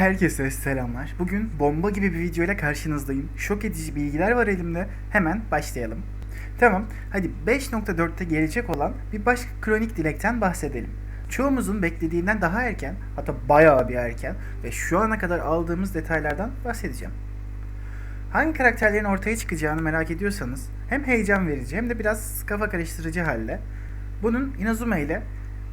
Herkese selamlar. Bugün bomba gibi bir video ile karşınızdayım. Şok edici bilgiler var elimde. Hemen başlayalım. Tamam, hadi 5.4'te gelecek olan bir başka kronik dilekten bahsedelim. Çoğumuzun beklediğinden daha erken, hatta bayağı bir erken ve şu ana kadar aldığımız detaylardan bahsedeceğim. Hangi karakterlerin ortaya çıkacağını merak ediyorsanız hem heyecan verici hem de biraz kafa karıştırıcı halde bunun Inazuma ile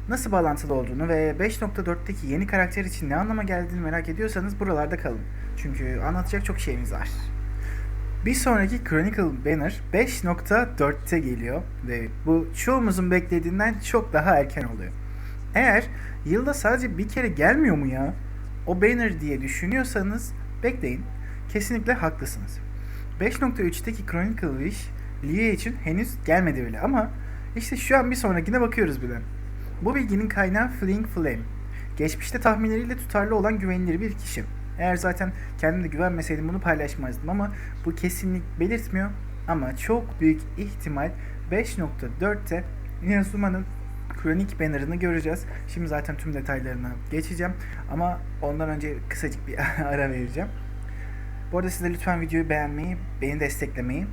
nasıl bağlantılı olduğunu ve 5.4'teki yeni karakter için ne anlama geldiğini merak ediyorsanız buralarda kalın. Çünkü anlatacak çok şeyimiz var. Bir sonraki Chronicle Banner 5.4'te geliyor ve bu çoğumuzun beklediğinden çok daha erken oluyor. Eğer yılda sadece bir kere gelmiyor mu ya o banner diye düşünüyorsanız bekleyin. Kesinlikle haklısınız. 5.3'teki Chronicle Wish Lia için henüz gelmedi bile ama işte şu an bir sonrakine bakıyoruz bile. Bu bilginin kaynağı Fling Flame. Geçmişte tahminleriyle tutarlı olan güvenilir bir kişi. Eğer zaten kendim de güvenmeseydim bunu paylaşmazdım ama bu kesinlik belirtmiyor. Ama çok büyük ihtimal 5.4'te Inazuma'nın kronik banner'ını göreceğiz. Şimdi zaten tüm detaylarına geçeceğim. Ama ondan önce kısacık bir ara vereceğim. Bu arada siz de lütfen videoyu beğenmeyi, beni desteklemeyi,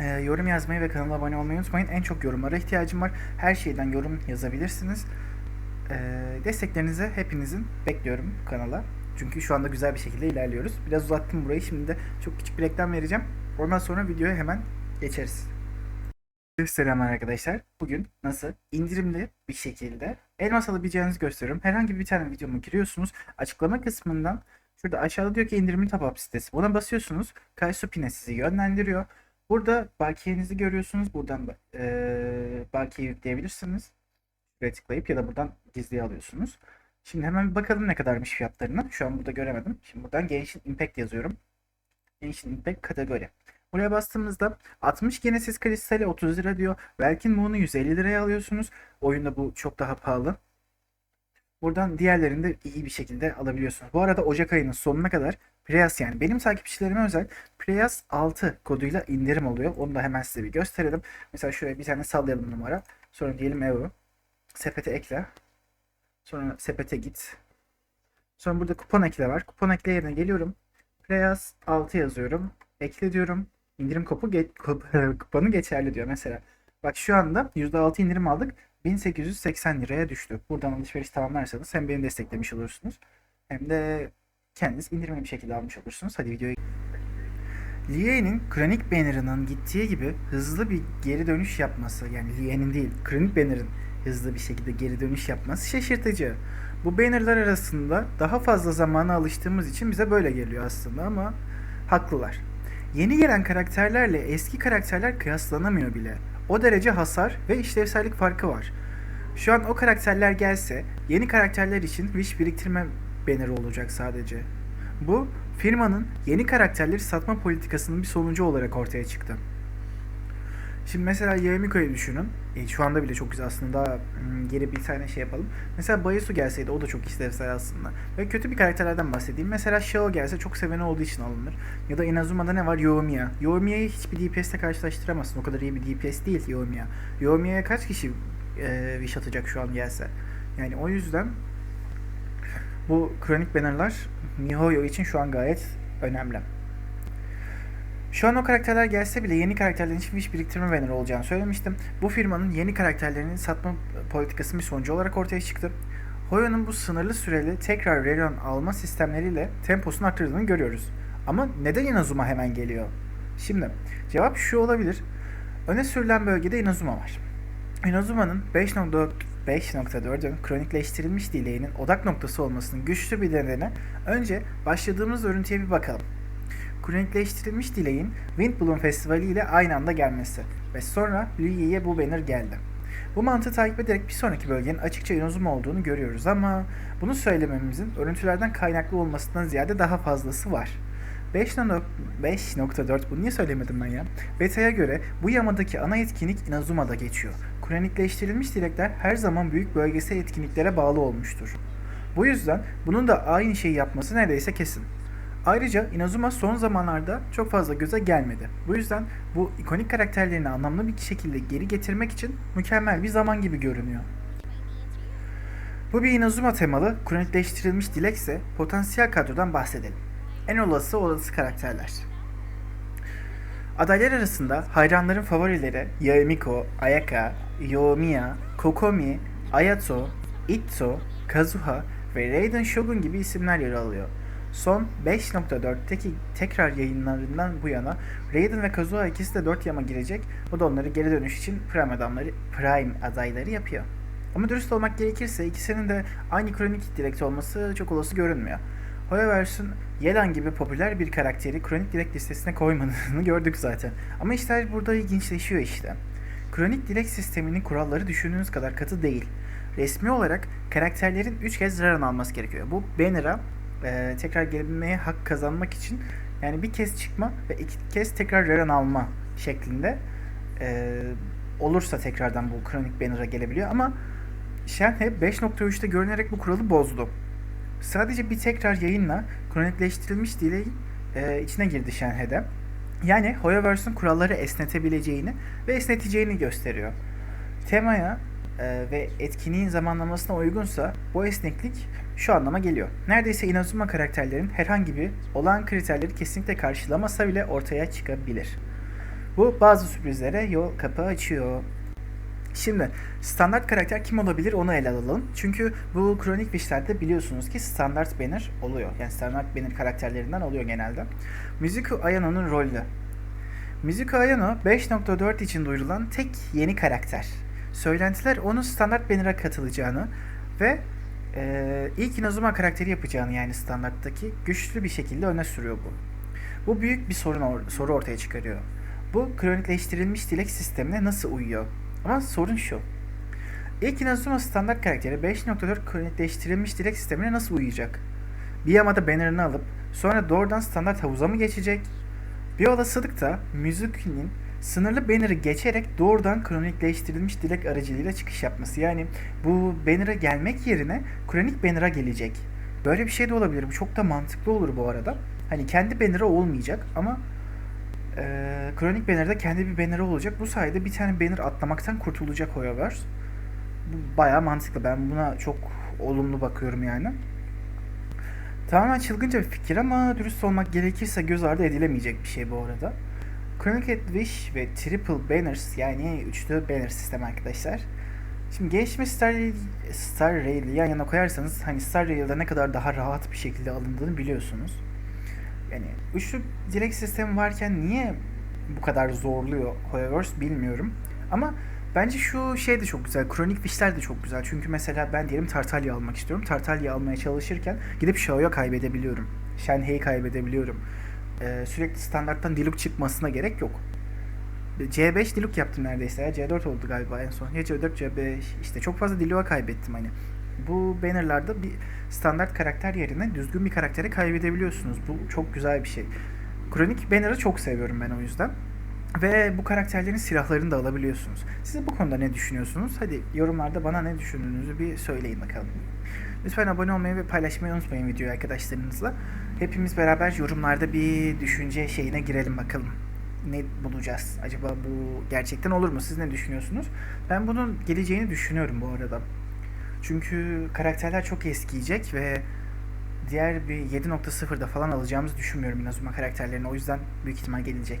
e, yorum yazmayı ve kanala abone olmayı unutmayın. En çok yorumlara ihtiyacım var. Her şeyden yorum yazabilirsiniz. E, desteklerinizi hepinizin bekliyorum kanala. Çünkü şu anda güzel bir şekilde ilerliyoruz. Biraz uzattım burayı. Şimdi de çok küçük bir reklam vereceğim. Ondan sonra videoya hemen geçeriz. Selamlar arkadaşlar. Bugün nasıl indirimli bir şekilde elmas alabileceğinizi gösteriyorum. Herhangi bir tane videoma giriyorsunuz. Açıklama kısmından şurada aşağıda diyor ki indirimli top sitesi. Buna basıyorsunuz. Kaysupine sizi yönlendiriyor. Burada bakiyenizi görüyorsunuz. Buradan e, bakiye yükleyebilirsiniz. Şuraya ya da buradan gizliye alıyorsunuz. Şimdi hemen bir bakalım ne kadarmış fiyatlarına. Şu an burada göremedim. Şimdi buradan Genshin Impact yazıyorum. Genshin Impact kategori. Buraya bastığımızda 60 Genesis kristali 30 lira diyor. Welkin Moon'u 150 liraya alıyorsunuz. Oyunda bu çok daha pahalı. Buradan diğerlerini de iyi bir şekilde alabiliyorsunuz. Bu arada Ocak ayının sonuna kadar Preyas yani benim takipçilerime özel Preyas 6 koduyla indirim oluyor. Onu da hemen size bir gösterelim. Mesela şuraya bir tane sallayalım numara. Sonra diyelim euro. Sepete ekle. Sonra sepete git. Sonra burada kupon ekle var. Kupon ekle yerine geliyorum. Preyas 6 yazıyorum. Ekle diyorum. İndirim kopu ge- kup- kuponu geçerli diyor mesela. Bak şu anda %6 indirim aldık. 1880 liraya düştü. Buradan alışveriş tamamlarsanız hem beni desteklemiş olursunuz hem de kendiniz indirimli bir şekilde almış olursunuz. Hadi videoya Lie'nin kronik banner'ının gittiği gibi hızlı bir geri dönüş yapması yani Lie'nin değil kronik banner'ın hızlı bir şekilde geri dönüş yapması şaşırtıcı. Bu banner'lar arasında daha fazla zamana alıştığımız için bize böyle geliyor aslında ama haklılar. Yeni gelen karakterlerle eski karakterler kıyaslanamıyor bile. O derece hasar ve işlevsellik farkı var. Şu an o karakterler gelse yeni karakterler için wish biriktirme banneri olacak sadece. Bu firmanın yeni karakterleri satma politikasının bir sonucu olarak ortaya çıktı. Şimdi mesela Yamiko'yu düşünün. E, şu anda bile çok güzel aslında. Hmm, geri bir tane şey yapalım. Mesela Bayasu gelseydi o da çok işlevsel aslında. Ve kötü bir karakterlerden bahsedeyim. Mesela Shao gelse çok seveni olduğu için alınır. Ya da Inazuma'da ne var? Yoimiya. Yoimiya'yı hiçbir DPS'te karşılaştıramazsın. O kadar iyi bir DPS değil Yoimiya. Yoimiya'ya kaç kişi e, wish atacak şu an gelse? Yani o yüzden bu kronik bannerlar Mihoyo için şu an gayet önemli. Şu an o karakterler gelse bile yeni karakterlerin için wish biriktirme banner olacağını söylemiştim. Bu firmanın yeni karakterlerinin satma politikasının bir sonucu olarak ortaya çıktı. Hoyo'nun bu sınırlı süreli tekrar Rerion alma sistemleriyle temposunu arttırdığını görüyoruz. Ama neden Inazuma hemen geliyor? Şimdi cevap şu olabilir. Öne sürülen bölgede Inazuma var. Inazuma'nın 5.4 5.4'ün kronikleştirilmiş dileğinin odak noktası olmasının güçlü bir nedeni önce başladığımız örüntüye bir bakalım. Kronikleştirilmiş dileğin Windbloom Festivali ile aynı anda gelmesi ve sonra Lüye'ye bu banner geldi. Bu mantığı takip ederek bir sonraki bölgenin açıkça Inazuma olduğunu görüyoruz ama bunu söylememizin örüntülerden kaynaklı olmasından ziyade daha fazlası var. 5.4 bunu niye söylemedim ben ya? Beta'ya göre bu yamadaki ana etkinlik Inazuma'da geçiyor. Kronikleştirilmiş dilekler her zaman büyük bölgesel etkinliklere bağlı olmuştur. Bu yüzden bunun da aynı şeyi yapması neredeyse kesin. Ayrıca Inazuma son zamanlarda çok fazla göze gelmedi. Bu yüzden bu ikonik karakterlerini anlamlı bir şekilde geri getirmek için mükemmel bir zaman gibi görünüyor. Bu bir Inazuma temalı, kronikleştirilmiş dilekse potansiyel kadrodan bahsedelim. En olası olası karakterler. Adaylar arasında hayranların favorileri Yaemiko, Ayaka, Yoimiya, Kokomi, Ayato, Itto, Kazuha ve Raiden Shogun gibi isimler yer alıyor. Son 5.4'teki tekrar yayınlarından bu yana Raiden ve Kazuha ikisi de 4 yama girecek. Bu da onları geri dönüş için Prime adamları, Prime adayları yapıyor. Ama dürüst olmak gerekirse ikisinin de aynı kronik direkt olması çok olası görünmüyor. Hoyoverse'ün Yelan gibi popüler bir karakteri kronik direkt listesine koymadığını gördük zaten. Ama işler burada ilginçleşiyor işte. Kronik direkt sisteminin kuralları düşündüğünüz kadar katı değil. Resmi olarak karakterlerin 3 kez run alması gerekiyor. Bu banner'a e, tekrar gelebilmeye hak kazanmak için yani bir kez çıkma ve iki kez tekrar run alma şeklinde e, olursa tekrardan bu kronik banner'a gelebiliyor ama Shenhe 5.3'te görünerek bu kuralı bozdu. Sadece bir tekrar yayınla kronikleştirilmiş dileğin e, içine girdi Shenhe'de. Yani Hoyoverse'ün kuralları esnetebileceğini ve esneteceğini gösteriyor. Temaya e, ve etkinliğin zamanlamasına uygunsa bu esneklik şu anlama geliyor. Neredeyse Inazuma karakterlerin herhangi bir olan kriterleri kesinlikle karşılamasa bile ortaya çıkabilir. Bu bazı sürprizlere yol kapı açıyor. Şimdi standart karakter kim olabilir onu ele alalım. Çünkü bu kronik wishlerde biliyorsunuz ki standart banner oluyor. Yani standart banner karakterlerinden oluyor genelde. Mizuku Ayano'nun rolü. Mizuku Ayano 5.4 için duyurulan tek yeni karakter. Söylentiler onun standart banner'a katılacağını ve e, ilk Inazuma karakteri yapacağını yani standarttaki güçlü bir şekilde öne sürüyor bu. Bu büyük bir sorun or- soru ortaya çıkarıyor. Bu kronikleştirilmiş dilek sistemine nasıl uyuyor? Ama sorun şu. İlk Inazuma standart karakteri 5.4 kronikleştirilmiş dilek sistemine nasıl uyuyacak? Bir yamada bannerını alıp sonra doğrudan standart havuza mı geçecek? Bir olasılık da Mizuki'nin sınırlı banner'ı geçerek doğrudan kronikleştirilmiş dilek aracılığıyla çıkış yapması. Yani bu banner'a gelmek yerine kronik banner'a gelecek. Böyle bir şey de olabilir. Bu çok da mantıklı olur bu arada. Hani kendi banner'ı olmayacak ama e, kronik banner'da kendi bir banner'ı olacak. Bu sayede bir tane banner atlamaktan kurtulacak Hoyoverse. Bu bayağı mantıklı. Ben buna çok olumlu bakıyorum yani. Tamamen çılgınca bir fikir ama dürüst olmak gerekirse göz ardı edilemeyecek bir şey bu arada. Chronicle Wish ve Triple Banners yani üçlü banner sistemi arkadaşlar. Şimdi gelişmiş Star, Star Rail'i yan yana koyarsanız hani Star Rail'de ne kadar daha rahat bir şekilde alındığını biliyorsunuz. Yani üçlü direkt sistemi varken niye bu kadar zorluyor Hoyoverse bilmiyorum. Ama bence şu şey de çok güzel. Kronik Wish'ler de çok güzel. Çünkü mesela ben diyelim Tartalya almak istiyorum. Tartalya almaya çalışırken gidip Shao'ya kaybedebiliyorum. Shenhei'yi kaybedebiliyorum. Ee, sürekli standarttan Diluc çıkmasına gerek yok. C5 Diluc yaptım neredeyse ya. C4 oldu galiba en son. Ya C4 C5 işte çok fazla Diluc'a kaybettim hani. Bu bannerlarda bir standart karakter yerine düzgün bir karakteri kaybedebiliyorsunuz. Bu çok güzel bir şey. Kronik Banner'ı çok seviyorum ben o yüzden. Ve bu karakterlerin silahlarını da alabiliyorsunuz. Siz bu konuda ne düşünüyorsunuz? Hadi yorumlarda bana ne düşündüğünüzü bir söyleyin bakalım. Lütfen abone olmayı ve paylaşmayı unutmayın videoyu arkadaşlarınızla. Hepimiz beraber yorumlarda bir düşünce şeyine girelim bakalım. Ne bulacağız? Acaba bu gerçekten olur mu? Siz ne düşünüyorsunuz? Ben bunun geleceğini düşünüyorum bu arada. Çünkü karakterler çok eskiyecek ve diğer bir 7.0'da falan alacağımızı düşünmüyorum Inazuma karakterlerini. O yüzden büyük ihtimal gelecek.